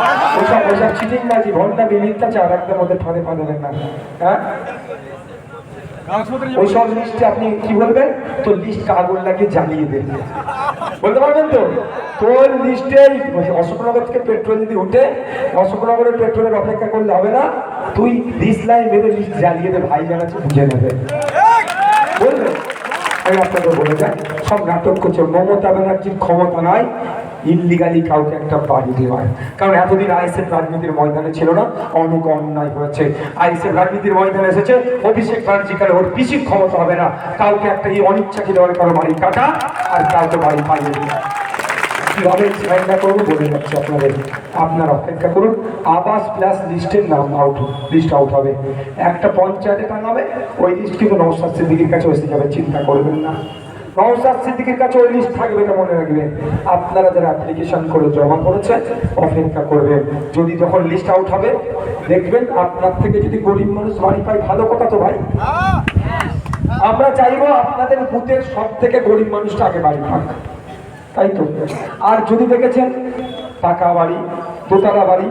ওসব ওসব চিটিং বাজি ভণ্ডামি মিথ্যাচার একদম ওদের ফাঁদে পা না। হ্যাঁ? লিস্টে আপনি কি বলবেন? লিস্ট আগুন লাগিয়ে জ্বালিয়ে দেন বলতে পারবেন তো? তোর লিস্টে অশোকনগর থেকে পেট্রোল যদি উঠে অশোকনগরের পেট্রোলের অপেক্ষা করলে হবে না? তুই দিস লাইন মেরে লিস্ট জ্বালিয়ে দে ভাই জানাচ্ছে বুঝে নেবে। বলবে আমি আপনাকে বলে যাই সব নাটক করছে মমতা ব্যানার্জির ক্ষমতা নাই ইল্লিগালি কাউকে একটা বাড়ি দেওয়ার কারণ এতদিন আইসেফ রাজনীতির ময়দানে ছিল না, অনেক অন্যায় হয়েছে। আইসেফ রাজনীতির ময়দানে এসেছে, অভিষেক ব্যানার্জি কালে ওর পিসির ক্ষমতা হবে না। কাউকে একটা এই অনিচ্ছাকে দেওয়ার কারও বাড়ি কাটা, আর কাউকে বাড়ি পাইয়ে দেওয়া। কীভাবে সাইনটা করব বলে যাচ্ছি আপনাদের। আপনার অপেক্ষা করুন। আবাস প্লাস লিস্টের নাম আউট লিস্ট আউট হবে। একটা পঞ্চায়েতে টাঙাবে ওই লিস্ট কিন্তু নৌসাদ সিদ্দিকির কাছে এসে যাবে চিন্তা করবেন না। নৌসাদ সিদ্দিকের কাছে ওই লিস্ট থাকবে না মনে রাখবেন আপনারা যারা অ্যাপ্লিকেশন করে জমা করেছে অপেক্ষা করবেন। যদি যখন লিস্ট আউট হবে, দেখবেন আপনার থেকে যদি গরিব মানুষ বাড়ি পায়, ভালো কথা তো ভাই। আমরা চাইব আপনাদের বুথের সব থেকে গরিব মানুষটা আগে বাড়ি পাক তাই তো? আর যদি দেখেছেন, পাকা বাড়ি, দোতলা বাড়ি,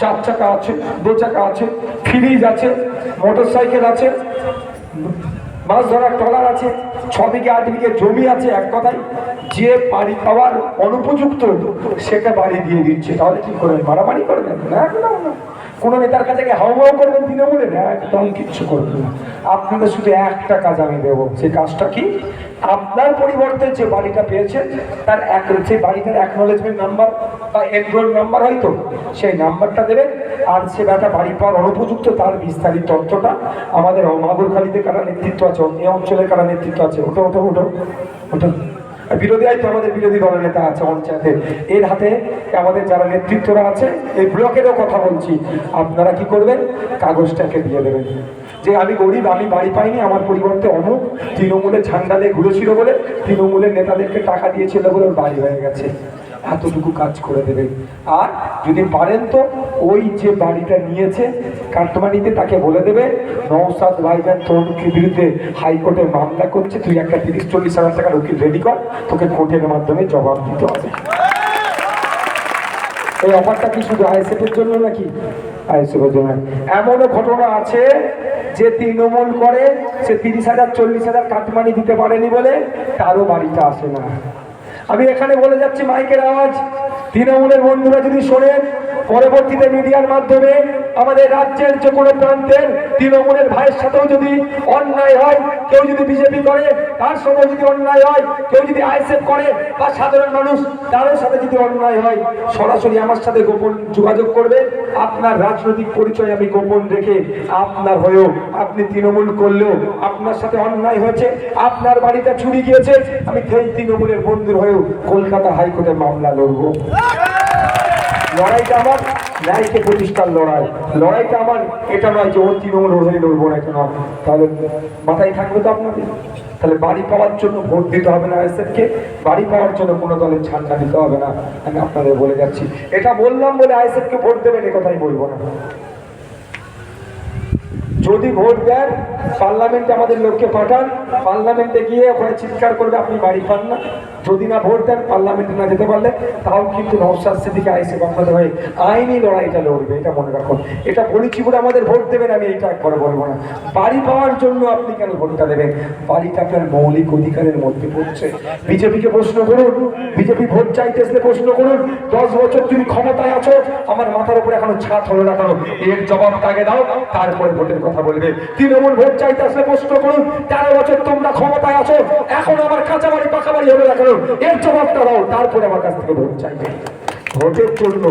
চার চাকা আছে, দু চাকা আছে, ফ্রিজ আছে মোটর সাইকেল আছে মাছ ধরার ট্রলার আছে ছ বিঘে আট বিঘে জমি আছে এক কথায়। যে বাড়ি পাওয়ার অনুপযুক্ত সেটা বাড়ি দিয়ে দিচ্ছে। তাহলে কি করবেন মারামারি করবেন? না একদম না কোনো নেতার কাছে গিয়ে হাও হাও করবেন তৃণমূলে? না, একদম কিচ্ছু করবেন না। আপনাদের শুধু একটা কাজ আমি দেবো। সেই কাজটা কি? আপনার পরিবর্তে যে বাড়িটা পেয়েছে তার এক সেই বাড়িটার অ্যাকনোলেজমেন্ট নাম্বার বা এনরোল নাম্বার হয়তো সেই নাম্বারটা দেবেন। আর সে ব্যাটা বাড়ি পাওয়ার অনুপযুক্ত তার বিস্তারিত তথ্যটা আমাদের মাগুরখালিতে কারা নেতৃত্ব আছে? এই অঞ্চলের কারা নেতৃত্ব আছে? ওটা ওটা ওটা ওটা বিরোধী আইতো আমাদের বিরোধী দলের নেতা আছে পঞ্চায়েতে এর হাতে আমাদের যারা নেতৃত্বরা আছে, এই ব্লকেরও কথা বলছি। আপনারা কি করবেন? কাগজটাকে দিয়ে দেবেন। যে আমি গরিব, আমি বাড়ি পাইনি, আমার পরিবর্তে অমুক তৃণমূলের ঝান্ডা দিয়ে ঘুরেছিল বলে তৃণমূলের নেতাদেরকে টাকা দিয়েছিল বলে ওর বাড়ি হয়ে গেছে। এতটুকু কাজ করে দেবেন। আর যদি পারেন তো ওই যে বাড়িটা নিয়েছে, কাটমানিতে তাকে বলে দেবে নৌসাদ ভাইজান তোর বিরুদ্ধে হাইকোর্টে মামলা করছে, তুই একটা তিরিশ, চল্লিশ হাজার টাকার উকিল রেডি কর, তোকে কোর্টের মাধ্যমে জবাব দিতে হবে। এই অফারটা কি শুধু আইএসএফের জন্য নাকি? আইএসএফের জন্য এমনও ঘটনা আছে যে তৃণমূল করে, সে তিরিশ হাজার, চল্লিশ হাজার কাটমানি দিতে পারেনি বলে তারও বাড়িটা আসে না। আমি এখানে বলে যাচ্ছি মাইকের আওয়াজ। তৃণমূলের বন্ধুরা যদি শোনেন পরবর্তীতে মিডিয়ার মাধ্যমে আমাদের রাজ্যের যে কোনো প্রান্তের তৃণমূলের ভাইয়ের সাথেও যদি অন্যায় হয়, কেউ যদি বিজেপি করে, তার সঙ্গে যদি অন্যায় হয়, কেউ যদি আইএসএফ করে, বা সাধারণ মানুষ তাদের সাথে যদি অন্যায় হয়, সরাসরি আমার সাথে গোপন যোগাযোগ করবে আপনার রাজনৈতিক পরিচয় আমি গোপন রেখে আপনার হয়েও আপনি তৃণমূল করলেও আপনার সাথে অন্যায় হয়েছে, আপনার বাড়িতে চুরি গিয়েছে, আমি সেই তৃণমূলের বন্ধুর হয়েও কলকাতা হাইকোর্টে মামলা লড়বো। লড়াইটা আমার ন্যায়কে প্রতিষ্ঠার লড়াই। লড়াইটা আমার, এটা নয় যে, ও তৃণমূল হয়ে লড়বো না কেন তাহলে মাথায় থাকবে তো আপনাদের? তাহলে বাড়ি পাওয়ার জন্য ভোট দিতে হবে না এসএফকে বাড়ি পাওয়ার জন্য কোনো দলের ঝান্ডা দিতে হবে না? আমি আপনাদের বলে যাচ্ছি। এটা বললাম বলে আইএসএফকে ভোট দেবেন, এ কথাই বলব না। যদি ভোট দেন, পার্লামেন্টে আমাদের লোককে পাঠান, পার্লামেন্টে গিয়ে ওখানে চিৎকার করবে, আপনি বাড়ি পান না। যদি না ভোট দেন, পার্লামেন্টে না যেতে পারলে, তাও কিন্তু নৌসাদ সিদ্দিকে আইসে আপনাদের হয়ে আইনি লড়াইটা লড়বে, এটা মনে রাখুন। এটা বলেছি বলে আমাদের ভোট দেবেন, আমি এটা একবারে বলব না। বাড়ি পাওয়ার জন্য আপনি কেন ভোটটা দেবেন? বাড়িটা আপনার মৌলিক অধিকারের মধ্যে পড়ছে। বিজেপিকে প্রশ্ন করুন, বিজেপি ভোট চাইতে এসলে প্রশ্ন করুন, দশ বছর তুমি ক্ষমতায় আছো, আমার মাথার উপরে এখনও ছাদ হলো না কেন? এর জবাব তাকে দাও? তারপরে ভোটের কথা বলবে। তৃণমূল ভোট চাইতে আসলে প্রশ্ন করুন। তেরো বছর তোমরা ক্ষমতায় আছো। এখন আমার কাঁচা বাড়ি পাকা বাড়ি হবে না কেন? এর জবাবটা দাও, তারপরে আমার কাছ থেকে ভোট চাইবে। ভোটের জন্য,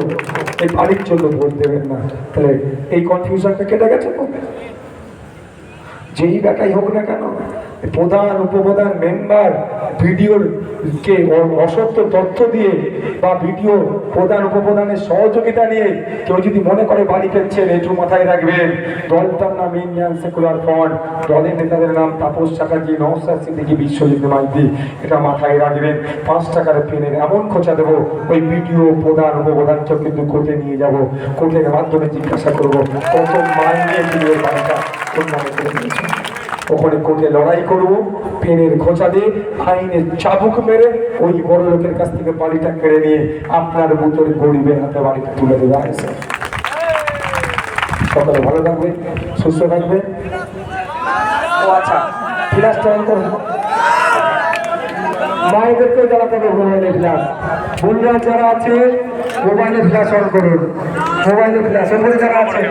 এই বাড়ির জন্য ভোট দেবেন না। তাহলে এই কনফিউশনটা কেটে গেছে তো? যেই বেটাই হোক না কেন? প্রধান উপপ্রধান মেম্বার ভিডিওর কে অসত্য তথ্য দিয়ে বা ভিডিও প্রধান উপপ্রধানের সহযোগিতা নিয়ে কেউ যদি মনে করে বাড়ি পেচ্ছেন একটু মাথায় রাখবেন। দলটার নাম ইন্ডিয়ান সেকুলার ফ্রন্ট। দলের নেতাদের নাম তাপস চ্যাটার্জি নওসাদ সিদ্দিকি, বিশ্বজিৎ মাইতি। এটা মাথায় রাখবেন। পাঁচ টাকার পেনের এমন খোঁচা দেবো, ওই ভিডিও প্রধান উপপ্রধানকে কিন্তু কোর্টে নিয়ে যাব। কোর্টের মাধ্যমে জিজ্ঞাসা করব কত মাইনে ভিডিওর বাড়িটা কোন করে ওখানে কোর্টে লড়াই করব, পেনের খোঁচা দিয়ে আইনের চাবুক মেরে ওই বড় লোকের কাছ থেকে বাড়িটা কেড়ে নিয়ে আপনার বুতরে গরিবের হাতে বাড়িটা তুলে দেওয়া হয়েছে। সকলে ভালো থাকবে, সুস্থ থাকবে। ও আচ্ছা করুন মায়েদেরকে জানাতে হবে মোবাইলে ফ্ল্যাশ বোনরা যারা আছে, মোবাইলে ফ্ল্যাশ অন করুন। মোবাইলে ফ্ল্যাশ অন করে যারা আছে।